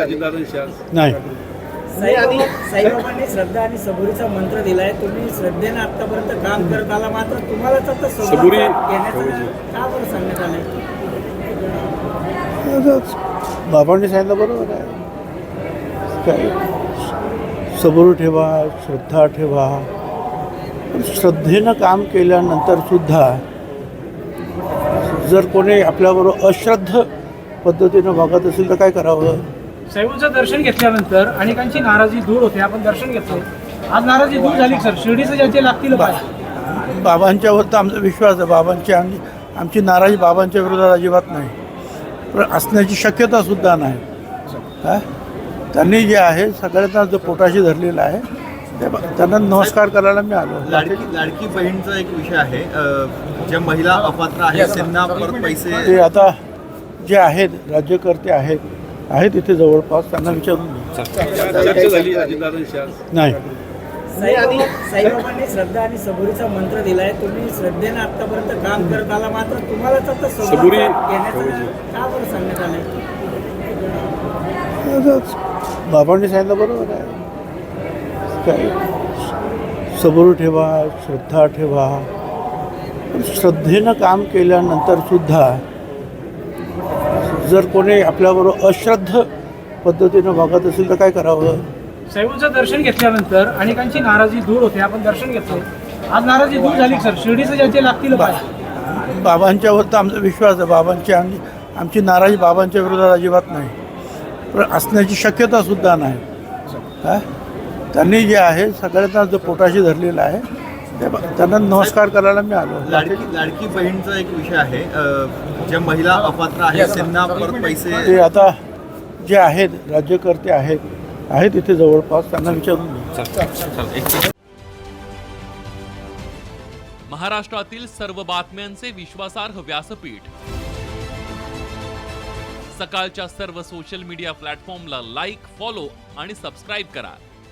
अजितदादांशी आज. नाही. साईबाबा साईबाबांनी श्रद्धा आणि सबुरीचा मंत्र दिलाय. तुम्ही श्रद्धेनं आतापर्यंत काम करत आला मात्र तुम्हालाच आता सबुरी घेण्याचं का बरं सांगण्यात आलंय? बाबांनी सांगितलं बरोबर आहे. काय? सबूर ठेवा श्रद्धा ठेवा. श्रद्धेनं काम केल्यानंतर सुद्धा जर कोणी आपल्याबरोबर अश्रद्ध पद्धतीनं वागत असेल तर काय करावं? साईबाबांचं दर्शन घेतल्यानंतर अनेकांची नाराजी दूर होते आपण दर्शन घेतलं आज नाराजी दूर झाली सर. शिर्डीचं ज्याचे लागतील बाबांच्यावर तर आमचा विश्वास आहे. बाबांची आमची आमची नाराजी बाबांच्या विरोधात अजिबात नाही. पण असण्याची शक्यता सुद्धा नाही. हा? त्यांनी जे आहे सगळ्यांना जो पोटाशी धरलेला आहे त्यांना नमस्कार करायला मी आलो. लाडकी लाडकी बहीणचा एक विषय आहे. ज्या महिला अपात्र आहेत त्यांना परत पैसे ते आता जे आहेत राज्यकर्ते आहेत आहेत इथे जवळपास त्यांना विचारून नाही. साईबाबा साईबाबांनी श्रद्धा आणि सबुरीचा मंत्र दिलाय. तुम्ही श्रद्धेनं आतापर्यंत काम करत आला मात्र तुम्हालाच आता सबुरी सबुरीचा घेण्याचं का बरं सांगण्यात आलंय? आता बाबांनी सांगितलं बरोबर आहे. काय? सबूर ठेवा श्रद्धा ठेवा. पण श्रद्धेनं काम केल्यानंतर सुद्धा जर कोणी आपल्याबरोबर अश्रद्ध पद्धतीनं वागत असेल तर काय करावं? साईबाबांचं दर्शन घेतल्यानंतर अनेकांची नाराजी दूर होते. आपण दर्शन घेतलं आज नाराजी दूर झाली सर. शिर्डीचं ज्याचे लागतील बाबांच्यावर तर आमचा विश्वास आहे. बाबांची आमची आमची नाराजी बाबांच्या विरोधात अजिबात नाही. पण असण्याची शक्यता सुद्धा नाही. हा? त्यांनी जे आहे सगळ्यांना जो पोटाशी धरलेला आहे त्यांना नमस्कार करायला मी आलो. लाडकी लाडकी बहीणचा एक विषय आहे. ज्या महिला अपात्र आहेत त्यांना परत पैसे ते आता जे आहेत राज्यकर्ते आहेत आहेत इथे जवळपास त्यांना विचारून. महाराष्ट्रातील सर्व बातम्यांचे विश्वासार्ह व्यासपीठ. सकाळच्या सर्व सोशल मीडिया प्लॅटफॉर्मला लाईक फॉलो आणि सबस्क्राईब करा.